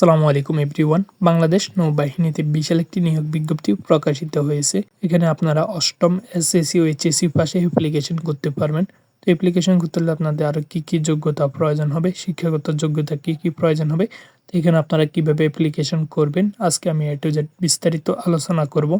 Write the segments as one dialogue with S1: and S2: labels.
S1: আসসালামু আলাইকুম এভরিওয়ান বাংলাদেশ নৌবাহিনীতে বিশাল একটি নিয়োগ বিজ্ঞপ্তি প্রকাশিত হয়েছে। এখানে আপনারা অষ্টম এসএসসি ও এইচএসসি পাশে অ্যাপ্লিকেশন করতে পারবেন। তো অ্যাপ্লিকেশন করতে হলে আপনাদের আরও কী কী যোগ্যতা প্রয়োজন হবে, শিক্ষাগত যোগ্যতা কী কী প্রয়োজন হবে, তো এখানে আপনারা কীভাবে অ্যাপ্লিকেশন করবেন, আজকে আমি এ টু জেড বিস্তারিত আলোচনা করব।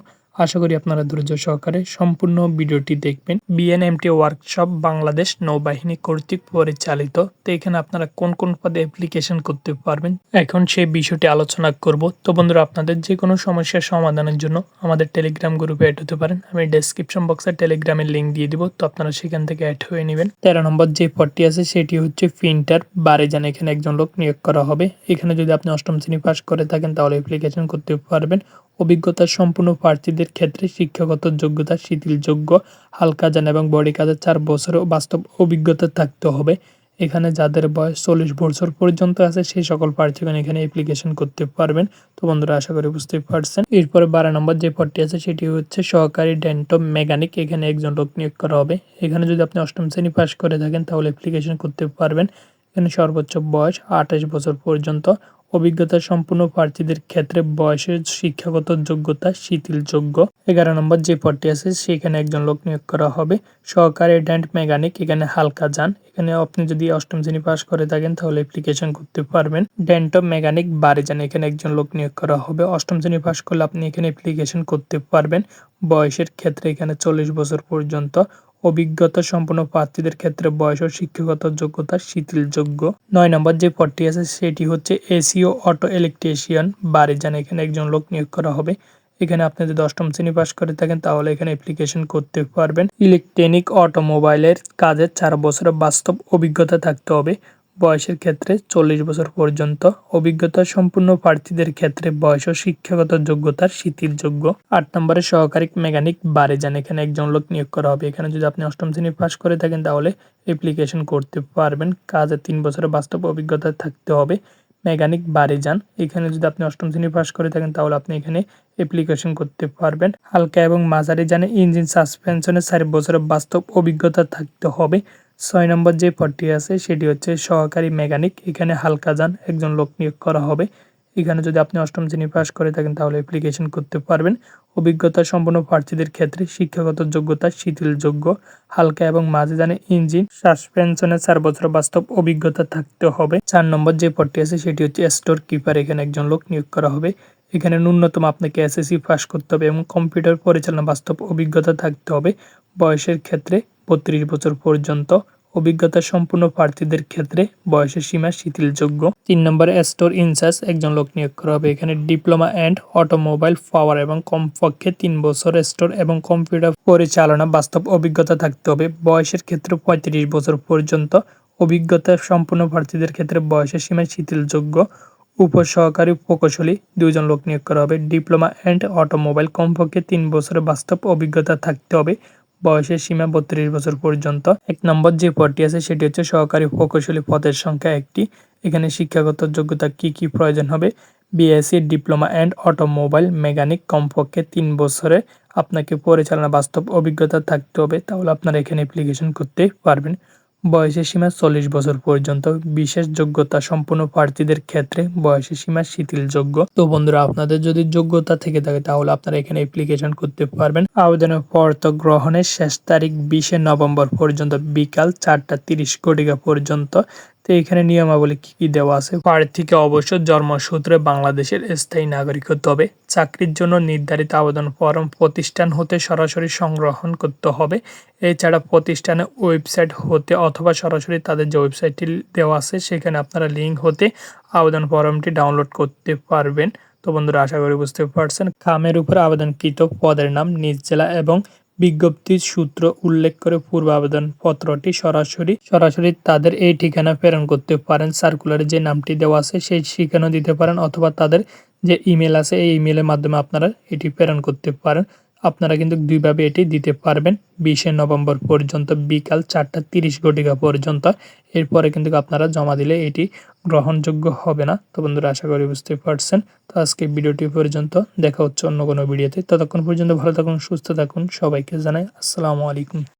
S1: আশা করি আপনারা ধৈর্য সহকারে সম্পূর্ণ ভিডিওটি দেখবেন। বিএনএমটি ওয়ার্কশপ বাংলাদেশ নৌবাহিনী কর্তৃক পরিচালিত। তো এখানে আপনারা কোন কোন পদে অ্যাপ্লিকেশন করতে পারবেন? এখন সেই বিষয়টি আলোচনা করব। তো বন্ধুরা, আপনাদের যে কোনো সমস্যার সমাধানের জন্য আমাদের টেলিগ্রাম গ্রুপে অ্যাড হতে পারেন। আমি ডেসক্রিপশন বক্সে টেলিগ্রামের লিঙ্ক দিয়ে দিব। তো আপনারা সেখান থেকে অ্যাড হয়ে নেবেন। তেরো নম্বর যে পদটি আছে, সেটি হচ্ছে প্রিন্টার বারে যান এখানে একজন লোক নিয়োগ করা হবে। এখানে যদি আপনি অষ্টম শ্রেণি পাস করে থাকেন, তাহলে অ্যাপ্লিকেশন করতে পারবেন। অভিজ্ঞতা সম্পূর্ণ প্রার্থীদের ক্ষেত্রে শিক্ষাগত যোগ্যতা, শিথিলযোগ্য, হালকা যান এবং বডি কাজের চার বছরও বাস্তব অভিজ্ঞতা থাকতে হবে। এখানে যাদের বয়স চল্লিশ বছর পর্যন্ত আছে, সেই সকল প্রার্থীগণ এখানে অ্যাপ্লিকেশন করতে পারবেন। তো বন্ধুরা, আশা করি বুঝতে পারছেন। এরপরে বারো নম্বর যে পদটি আছে, সেটি হচ্ছে সহকারী ডেন্টো মেকানিক এখানে একজন লোক নিয়োগ করা হবে। এখানে যদি আপনি অষ্টম শ্রেণি পাশ করে থাকেন, তাহলে অ্যাপ্লিকেশন করতে পারবেন। এখানে সর্বোচ্চ বয়স আঠাশ বছর পর্যন্ত। অভিজ্ঞতা সম্পূর্ণ প্রার্থীদের ক্ষেত্রে বয়সের শিক্ষাগত যোগ্যতা শিথিলযোগ্য। এগারো নম্বর যে পদটি আছে, সেখানে একজন লোক নিয়োগ করা হবে। সহকারী ড্যান্ট মেকানিক, এখানে হালকা যান। এখানে আপনি যদি অষ্টম শ্রেণি পাস করে থাকেন, তাহলে অ্যাপ্লিকেশন করতে পারবেন। ডেন্টো মেকানিক, বাড়ি যান। এখানে একজন লোক নিয়োগ করা হবে। অষ্টম শ্রেণি পাস করলে আপনি এখানে অ্যাপ্লিকেশন করতে পারবেন। বয়সের ক্ষেত্রে এখানে চল্লিশ বছর পর্যন্ত। অভিজ্ঞতা সম্পন্ন প্রার্থীদের ক্ষেত্রে বয়স ও শিক্ষাগত যোগ্যতা শিথিলযোগ্য। নয় নম্বর যে পদটি আছে, সেটি হচ্ছে এসিও অটো ইলেকট্রিশিয়ান বাড়ি। যান এখানে একজন লোক নিয়োগ করা হবে। এখানে আপনি যদি দশম শ্রেণি পাস করে থাকেন, তাহলে এখানে অ্যাপ্লিকেশন করতে পারবেন। ইলেকট্রনিক অটোমোবাইলের কাজের চার বছরের বাস্তব অভিজ্ঞতা থাকতে হবে। বয়সের ক্ষেত্রে চল্লিশ বছর পর্যন্ত অভিজ্ঞতা সম্পূর্ণ প্রার্থীদের ক্ষেত্রে বয়স ও শিক্ষাগত যোগ্যতার শিথিলযোগ্য। আট নম্বরে সহকারী মেকানিক বারে যান। এখানে একজন লোক নিয়োগ করা হবে। এখানে যদি আপনি অষ্টম শ্রেণি পাস করে থাকেন, তাহলে অ্যাপ্লিকেশন করতে পারবেন। কাজে তিন বছরের বাস্তব অভিজ্ঞতা থাকতে হবে। মেকানিক বারে যান। এখানে যদি আপনি অষ্টম শ্রেণি পাস করে থাকেন, তাহলে আপনি এখানে অ্যাপ্লিকেশন করতে পারবেন। হালকা এবং মাঝারি জানে ইঞ্জিন সাসপেনশনের চার বছরের বাস্তব অভিজ্ঞতা থাকতে হবে। ছয় নম্বর যে পদটি আছে, সেটি হচ্ছে সহকারী মেকানিক। এখানে হালকা যান, একজন লোক নিয়োগ করা হবে। এখানে যদি আপনি অষ্টম শ্রেণি পাস করে থাকেন, তাহলে অ্যাপ্লিকেশন করতে পারবেন। অভিজ্ঞতা সম্পন্ন প্রার্থীদের ক্ষেত্রে শিক্ষাগত যোগ্যতা, শিথিলযোগ্য, হালকা এবং মাঝে জানে ইঞ্জিন সাসপেনশনের চার বছর বাস্তব অভিজ্ঞতা থাকতে হবে। চার নম্বর যে পদটি আছে, সেটি হচ্ছে স্টোর কিপার। এখানে একজন লোক নিয়োগ করা হবে। এখানে ন্যূনতম আপনাকে এসএসসি পাস করতে হবে এবং কম্পিউটার পরিচালনা বাস্তব অভিজ্ঞতা থাকতে হবে। বয়সের ক্ষেত্রে বত্রিশ বছর পর্যন্ত অভিজ্ঞতা সম্পূর্ণ প্রার্থীদের ক্ষেত্রে বয়সের সীমা শিথিলযোগ্য। তিন নম্বরে, স্টোর ইনচার্জ একজন লোক নিয়োগ করা হবে। এখানে ডিপ্লোমা অ্যান্ড অটোমোবাইল পাওয়ার এবং কমপক্ষে তিন বছর স্টোর এবং কম্পিউটার পরিচালনা বাস্তব অভিজ্ঞতা থাকতে হবে। বয়সের ক্ষেত্রে পঁয়ত্রিশ বছর পর্যন্ত অভিজ্ঞতা সম্পূর্ণ প্রার্থীদের ক্ষেত্রে বয়সের সীমা শিথিলযোগ্য। উপসহকারী প্রকৌশলী দুইজন লোক নিয়োগ করা হবে। ডিপ্লোমা অ্যান্ড অটোমোবাইল কমপক্ষে তিন বছরের বাস্তব অভিজ্ঞতা থাকতে হবে। বয়সের সীমা বত্রিশ বছর পর্যন্ত। এক নম্বর যে পদটি আছে, সেটি হচ্ছে সহকারী প্রকৌশলী পদের সংখ্যা একটি। এখানে শিক্ষাগত যোগ্যতা কি কি প্রয়োজন হবে? BSc diploma and automobile mechanic কমপক্ষে তিন বছরে আপনাকে পরিচালনা বাস্তব অভিজ্ঞতা থাকতে হবে, তাহলে আপনারা এখানে অ্যাপ্লিকেশন করতে পারবেন। বয়সের সীমা চল্লিশ বছর পর্যন্ত বিশেষ যোগ্যতা সম্পূর্ণ প্রার্থীদের ক্ষেত্রে বয়সের সীমা শিথিলযোগ্য। তো বন্ধুরা, আপনাদের যদি যোগ্যতা থেকে থাকে, তাহলে আপনারা এখানে অ্যাপ্লিকেশন করতে পারবেন। আবেদনের পর্ত গ্রহণের শেষ তারিখ বিশে নভেম্বর পর্যন্ত, বিকাল চারটা তিরিশ কোটিকা পর্যন্ত। তো এখানে নিয়মাবলী কি কি দেওয়া আছে? প্রার্থীকে অবশ্য জন্মসূত্রে বাংলাদেশের স্থায়ী নাগরিক হতে হবে। চাকরির জন্য নির্ধারিত আবেদন ফর্ম প্রতিষ্ঠান হতে সরাসরি সংগ্রহণ করতে হবে। এছাড়া প্রতিষ্ঠানের ওয়েবসাইট হতে অথবা সরাসরি তাদের যে ওয়েবসাইটটি দেওয়া আছে, সেখানে আপনারা লিঙ্ক হতে আবেদন ফর্মটি ডাউনলোড করতে পারবেন। তো বন্ধুরা, আশা করি বুঝতে পারছেন। খামের উপর আবেদনকৃত পদের নাম, নিজ জেলা এবং বিজ্ঞপ্তির সূত্র উল্লেখ করে পূর্ব আবেদন পত্রটি সরাসরি সরাসরি তাদের এই ঠিকানা প্রেরণ করতে পারেন। সার্কুলারে যে নামটি দেওয়া আছে, সেই ঠিকানা দিতে পারেন অথবা তাদের যে ইমেল আছে, এই ইমেলের মাধ্যমে আপনারা এটি প্রেরণ করতে পারেন। আপনারা কিন্তু দুইভাবে এটি দিতে পারবেন। বিশে নভেম্বর পর্যন্ত বিকাল চারটা তিরিশ ঘটিকা পর্যন্ত। এরপরে কিন্তু আপনারা জমা দিলে এটি গ্রহণযোগ্য হবে না। তো বন্ধুরা, আশা করি বুঝতে পারছেন। তো আজকে ভিডিওটি পর্যন্ত। দেখা হচ্ছে অন্য কোনো ভিডিওতে। ততক্ষণ পর্যন্ত ভালো থাকুন, সুস্থ থাকুন। সবাইকে জানাই আসসালামু আলাইকুম।